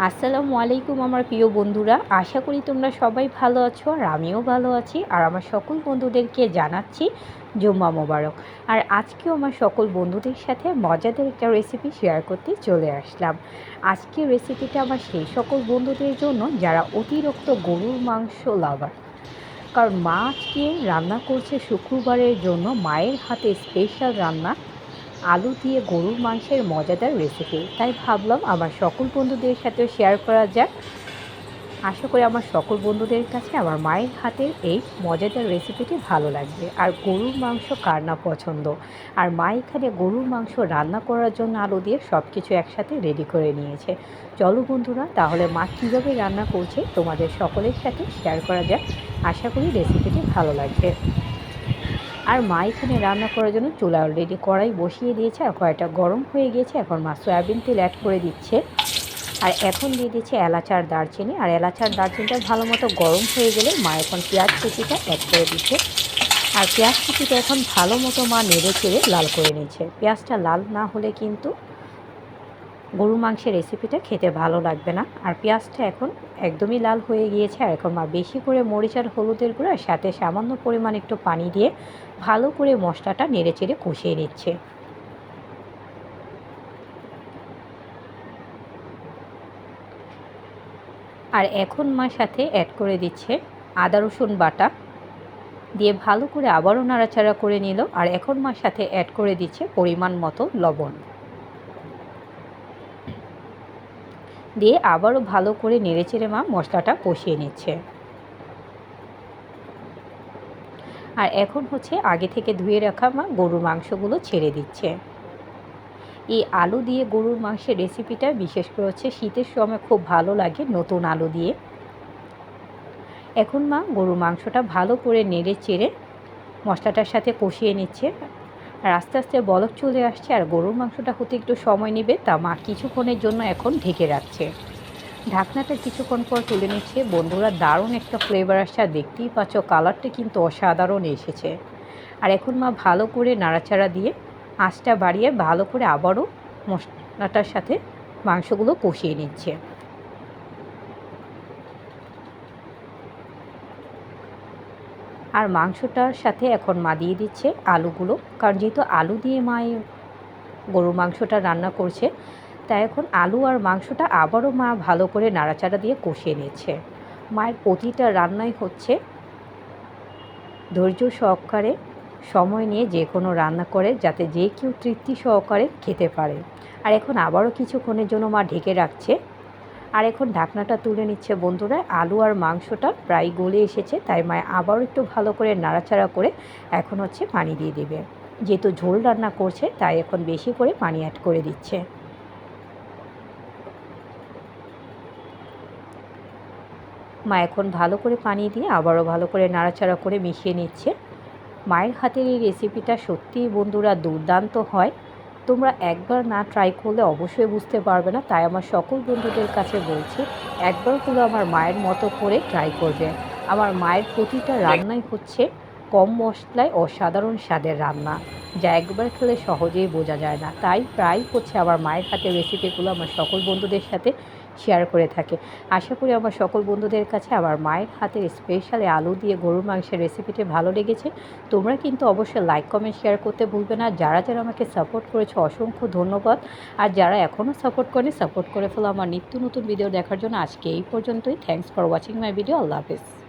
আসসালামু আলাইকুম আমার প্রিয় বন্ধুরা। আশা করি তোমরা সবাই ভালো আছো আর আমিও ভালো আছি। আর আমার সকল বন্ধুদেরকে জানাচ্ছি জুম্মা মোবারক। আর আজকেও আমার সকল বন্ধুদের সাথে মজাদার একটা রেসিপি শেয়ার করতে চলে আসলাম। আজকের রেসিপিটা আমার সেই সকল বন্ধুদের জন্য যারা অতিরিক্ত গরুর মাংস লাভার কারণ মা আজকে রান্না করছে শুক্রবারের জন্য মায়ের হাতে স্পেশাল রান্না আলু দিয়ে গরুর মাংসের মজাদার রেসিপি তাই ভাবলাম আমার সকল বন্ধুদের সাথেও শেয়ার করা যাক। আশা করি আমার সকল বন্ধুদের কাছে আমার মায়ের হাতের এই মজাদার রেসিপিটি ভালো লাগবে। আর গরুর মাংস কার না পছন্দ? আর মা এখানে গরুর মাংস রান্না করার জন্য আলু দিয়ে সব কিছু একসাথে রেডি করে নিয়েছে। চলো বন্ধুরা, তাহলে মা কীভাবে রান্না করছে তোমাদের সকলের সাথে শেয়ার করা যাক। আশা করি রেসিপিটি ভালো লাগবে। আর মা এখানে রান্না করার জন্য চুলা অলরেডি কড়াই বসিয়ে দিয়েছে আর কড়াইটা গরম হয়ে গিয়েছে। এখন মা সয়াবিন তেল অ্যাড করে দিচ্ছে। আর এখন দিয়ে দিচ্ছে এলাচার দারচিনি। আর এলাচার দারচিনিটা ভালো মতো গরম হয়ে গেলে মা এখন পেঁয়াজ কুচিটা অ্যাড করে দিচ্ছে। আর পেঁয়াজ কুচিটা এখন ভালো মতো মা নেড়ে চেড়ে লাল করে নিচ্ছে। পেঁয়াজটা লাল না হলে কিন্তু গরু মাংসের রেসিপিটা খেতে ভালো লাগবে না। আর পেঁয়াজটা এখন একদমই লাল হয়ে গিয়েছে। আর এখন মা বেশি করে মরিচ আর হলুদের গুঁড়া সাথে সামান্য পরিমাণ একটু পানি দিয়ে ভালো করে মশলাটা নেড়ে চেড়ে কষিয়ে নিচ্ছে। আর এখন মা সাথে অ্যাড করে দিচ্ছে আদা, রসুন বাটা। দিয়ে ভালো করে আবারও নাড়াচাড়া করে নিল। আর এখন মার সাথে অ্যাড করে দিচ্ছে পরিমাণ মতো লবণ। দিয়ে আবারও ভালো করে নেড়েচেড়ে মা মশলাটা কষিয়ে নিচ্ছে। আর এখন হচ্ছে আগে থেকে ধুয়ে রাখা মা গরুর মাংসগুলো ছেড়ে দিচ্ছে। এই আলু দিয়ে গরুর মাংসের রেসিপিটা বিশেষ করে হচ্ছে শীতের সময় খুব ভালো লাগে নতুন আলু দিয়ে। এখন মা গরুর মাংসটা ভালো করে নেড়ে চেড়ে মশলাটার সাথে কষিয়ে নিচ্ছে। আর আস্তে আস্তে বলক চলে আসছে আর গরুর মাংসটা হতে একটু সময় নেবে, তা মা কিছুক্ষণের জন্য এখন ঢেকে রাখছে। ঢাকনাটা কিছুক্ষণ পর তুলে নিচ্ছে। বন্ধুরা, দারুণ একটা ফ্লেভার আসছে আর দেখতেই পাচ্ছ কালারটা কিন্তু অসাধারণ এসেছে। আর এখন মা ভালো করে নাড়াচাড়া দিয়ে আঁচটা বাড়িয়ে ভালো করে আবারও মশলাটার সাথে মাংসগুলো কষিয়ে নিচ্ছে। আর মাংসটার সাথে এখন মা দিয়ে দিচ্ছে আলুগুলো। কারণ যেহেতু আলু দিয়ে মা গরুর মাংসটা রান্না করছে, তাই এখন আলু আর মাংসটা আবারও মা ভালো করে নাড়াচাড়া দিয়ে কষিয়ে নিচ্ছে। মায়ের প্রতিটা রান্নাই হচ্ছে ধৈর্য সহকারে, সময় নিয়ে যে কোনো রান্না করে যাতে যে কেউ তৃপ্তি সহকারে খেতে পারে। আর এখন আবারও কিছুক্ষণের জন্য মা ঢেকে রাখছে আর এখন ঢাকনাটা তুলে নিচ্ছে বন্ধুরা, আলু আর মাংসটা প্রায় গলে এসেছে, তাই মায় আবারও একটু ভালো করে নাড়াচাড়া করে এখন হচ্ছে পানি দিয়ে দেবে। যেহেতু ঝোল রান্না করছে, তাই এখন বেশি করে পানি অ্যাড করে দিচ্ছে। মা এখন ভালো করে পানি দিয়ে আবারও ভালো করে নাড়াচাড়া করে মিশিয়ে নিচ্ছে। মায়ের হাতের এই রেসিপিটা সত্যিই বন্ধুরা দুর্দান্ত হয়। তোমরা একবার না ট্রাই করলে অবশ্যই বুঝতে পারবে না, তাই আমার সকল বন্ধুদের কাছে বলছি, একবার হলো আমার মায়ের মতো করে ট্রাই করবে। আমার মায়ের প্রতিটা রান্নাই হচ্ছে কম মশলায় অসাধারণ স্বাদের রান্না, যা একবার খেলে সহজেই বোঝা যায় না। তাই প্রায় হচ্ছে আমার মায়ের হাতে রেসিপিগুলো আমার সকল বন্ধুদের সাথে শেয়ার করে থাকে। আশা করি আমার সকল বন্ধুদের কাছে আমার মায়ের হাতের স্পেশালি আলু দিয়ে গরুর মাংসের রেসিপিটি ভালো লেগেছে। তোমরা কিন্তু অবশ্যই লাইক কমেন্ট শেয়ার করতে ভুলবে না। যারা যারা আমাকে সাপোর্ট করেছে, অসংখ্য ধন্যবাদ। আর যারা এখনও সাপোর্ট করে সাপোর্ট করে ফেলো আমার নিত্য নতুন ভিডিও দেখার জন্য। আজকে এই পর্যন্তই। Thanks for watching my video Allah Hafiz.